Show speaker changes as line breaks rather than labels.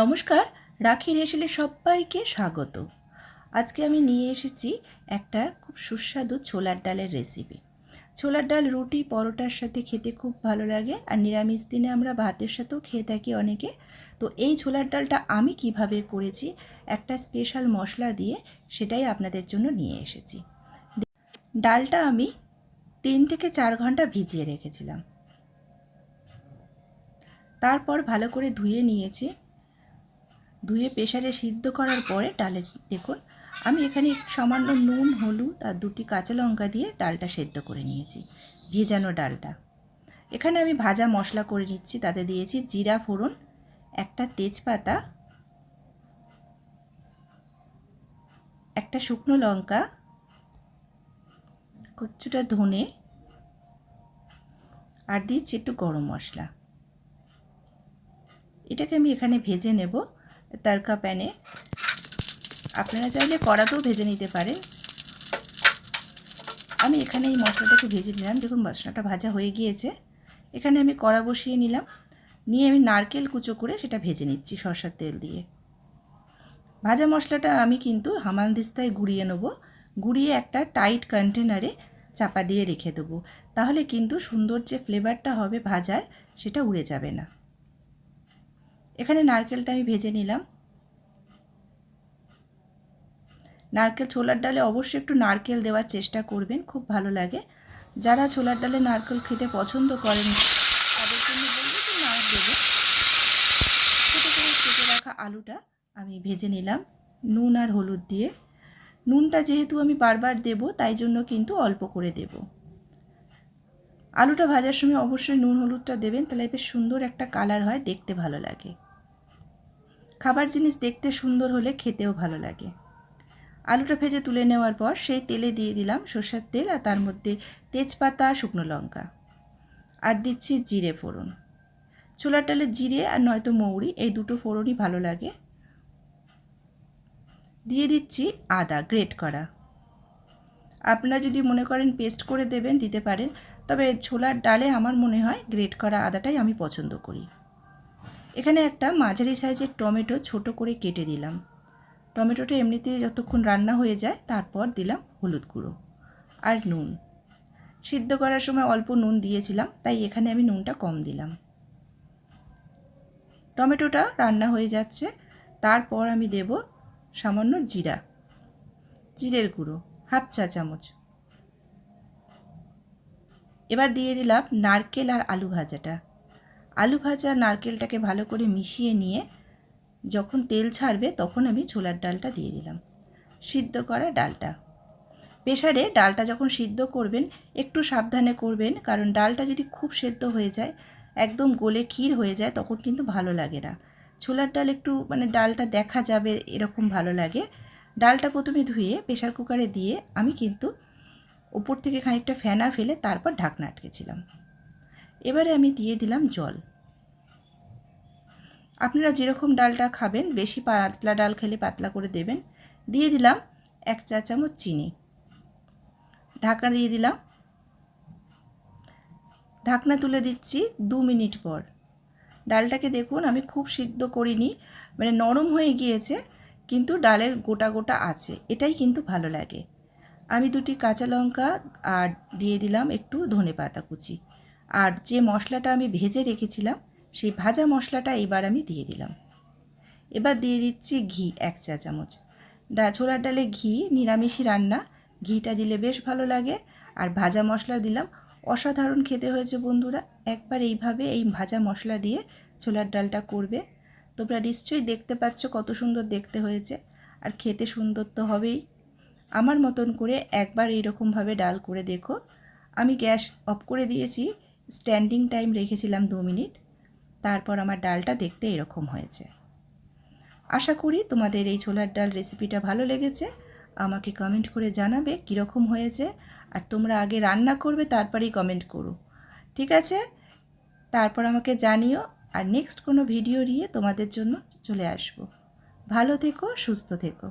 নমস্কার, রাখি রেশলে সবাইকে স্বাগত। আজকে আমি নিয়ে এসেছি একটা খুব সুস্বাদু ছোলার ডালের রেসিপি ছোলার ডাল রুটি, পরোটার সাথে খেতে খুব ভালো লাগে আর নিরামিষ দিনে আমরা ভাতের সাথেও খেয়ে থাকি অনেকে। তো এই ছোলার ডালটা আমি কীভাবে করেছি, একটা স্পেশাল মশলা দিয়ে সেটাই আপনাদের জন্য নিয়ে এসেছি। ডালটা আমি তিন থেকে চার ঘণ্টা ভিজিয়ে রেখেছিলাম। তারপর ভালো করে ধুয়ে নিয়েছি। ধুয়ে প্রেশারে সিদ্ধ করার পরে ডালে দেখুন, আমি এখানে সামান্য নুন, হলুদ আর দুটি কাঁচা লঙ্কা দিয়ে ডালটা সেদ্ধ করে নিয়েছি, ভেজানো ডালটা। এখানে আমি ভাজা মশলা করে নিচ্ছি, তাতে দিয়েছি জিরা ফোড়ন, একটা তেজপাতা, একটা শুকনো লঙ্কা কিছুটা ধনে, আর দিচ্ছি একটু গরম মশলা। এটাকে আমি এখানে ভেজে নেব। তারকা প্যানে আপনারা চাইলে কড়াতেও ভেজে নিতে পারেন। আমি এখানে এই মশলাটাকে ভেজে নিলাম। দেখুন, মশলাটা ভাজা হয়ে গিয়েছে। এখানে আমি কড়া বসিয়ে নিলাম। নিয়ে আমি নারকেল কুচো করে সেটা ভেজে নিচ্ছি সরষার তেল দিয়ে। ভাজা মশলাটা আমি কিন্তু হামানদিস্তায় গুঁড়িয়ে নেব। গুঁড়িয়ে একটা টাইট কন্টেনারে চাপা দিয়ে রেখে দেবো। তাহলে কিন্তু সুন্দর যে ফ্লেভারটা হবে ভাজার, সেটা উড়ে যাবে না। এখানে নারকেলটা আমি ভেজে নিলাম। নারকেল ছোলার ডালে অবশ্যই একটু নারকেল দেওয়ার চেষ্টা করবেন, খুব ভালো লাগে। যারা ছোলার ডালে নারকেল খেতে পছন্দ করেন, তাদের জন্য দেবে রাখা আলুটা আমি ভেজে নিলাম, নুন আর হলুদ দিয়ে। নুনটা যেহেতু আমি বারবার দেব, তাই জন্য কিন্তু অল্প করে দেব। আলুটা ভাজার সময় অবশ্যই নুন হলুদটা দেবেন, তাহলে বেশ সুন্দর একটা কালার হয়, দেখতে ভালো লাগে। খাবার জিনিস দেখতে সুন্দর হলে খেতেও ভালো লাগে। আলুটা ভেজে তুলে নেওয়ার পর সেই তেলে দিয়ে দিলাম সর্ষের তেল আর তার মধ্যে তেজপাতা, শুকনো লঙ্কা। আর দিচ্ছি জিরে ফোড়ন। ছোলার ডালে জিরে আর নয়তো মৌরি, এই দুটো ফোড়নই ভালো লাগে। দিয়ে দিচ্ছি আদা, গ্রেট করা। আপনারা যদি মনে করেন পেস্ট করে দেবেন, দিতে পারেন। তবে ছোলার ডালে আমার মনে হয় গ্রেট করা আদাটাই আমি পছন্দ করি। এখানে একটা মাঝারি সাইজের টমেটো ছোট করে কেটে দিলাম। টমেটোটা এমনিতে যতক্ষণ রান্না হয়ে যায়, তারপর দিলাম হলুদ গুঁড়ো আর নুন। সিদ্ধ করার সময় অল্প নুন দিয়েছিলাম, তাই এখানে আমি নুনটা কম দিলাম। টমেটোটা রান্না হয়ে যাচ্ছে, তারপর আমি দেব সামান্য জিরা, জিরের গুঁড়ো, হাফ চা চামচ। এবার দিয়ে দিলাম নারকেল আর আলু ভাজাটা। আলু ভাজা নারকেলটাকে ভালো করে মিশিয়ে নিয়ে যখন তেল ছাড়বে তখন আমি ছোলার ডালটা দিয়ে দিলাম। সিদ্ধ করা ডালটা। প্রেশারে ডালটা যখন সিদ্ধ করবেন, একটু সাবধানে করবেন, কারণ ডালটা যদি খুব সেদ্ধ হয়ে যায়, একদম গোলে ক্ষীর হয়ে যায়, তখন কিন্তু ভালো লাগে না। ছোলার ডাল একটু মানে ডালটা দেখা যাবে এরকম ভালো লাগে। ডালটা প্রথমে ধুয়ে প্রেশার কুকারে দিয়ে আমি কিন্তু ওপর থেকে খানিকটা ফেনা ফেলে তারপর ঢাকনা আটকেছিলাম। এবারে আমি দিয়ে দিলাম জল। আপনারা যেরকম ডালটা খাবেন, বেশি পাতলা ডাল খেলে পাতলা করে দেবেন। দিয়ে দিলাম এক চা চামচ চিনি। ঢাকনা দিয়ে দিলাম। ঢাকনা তুলে দিচ্ছি দু মিনিট পর। ডালটাকে দেখুন, আমি খুব সিদ্ধ করিনি মানে নরম হয়ে গিয়েছে, কিন্তু ডালের গোটা গোটা আছে, এটাই কিন্তু ভালো লাগে। আমি দুটি কাঁচা লঙ্কা আর দিয়ে দিলাম একটু ধনে পাতা কুচি। আর যে মশলাটা আমি ভেজে রেখেছিলাম, সেই ভাজা মশলাটা এবার আমি দিয়ে দিলাম। এবার দিয়ে দিচ্ছি ঘি, এক চা চামচ। ডা ছোলার ডালে ঘি, নিরামিষই রান্না। ঘিটা দিলে বেশ ভালো লাগে। আর ভাজা মশলা দিলাম। অসাধারণ খেতে হয়েছে বন্ধুরা। একবার এইভাবে এই ভাজা মশলা দিয়ে ছোলার ডালটা করবে। তোমরা নিশ্চয়ই দেখতে পাচ্ছ কত সুন্দর দেখতে হয়েছে। আর খেতে সুন্দর তো হবেই। আমার মতন করে একবার এইরকমভাবে ডাল করে দেখো। আমি গ্যাস অফ করে দিয়েছি। স্ট্যান্ডিং টাইম রেখেছিলাম দু মিনিট। তারপর আমার ডালটা দেখতে এরকম হয়েছে। আশা করি তোমাদের এই ছোলার ডাল রেসিপিটা ভালো লেগেছে। আমাকে কমেন্ট করে জানাবে কীরকম হয়েছে। আর তোমরা আগে রান্না করবে, তারপরেই কমেন্ট করো। ঠিক আছে? তারপর আমাকে জানিও। আর নেক্সট কোনো ভিডিও নিয়ে তোমাদের জন্য চলে আসব। ভালো থেকো, সুস্থ থেকো।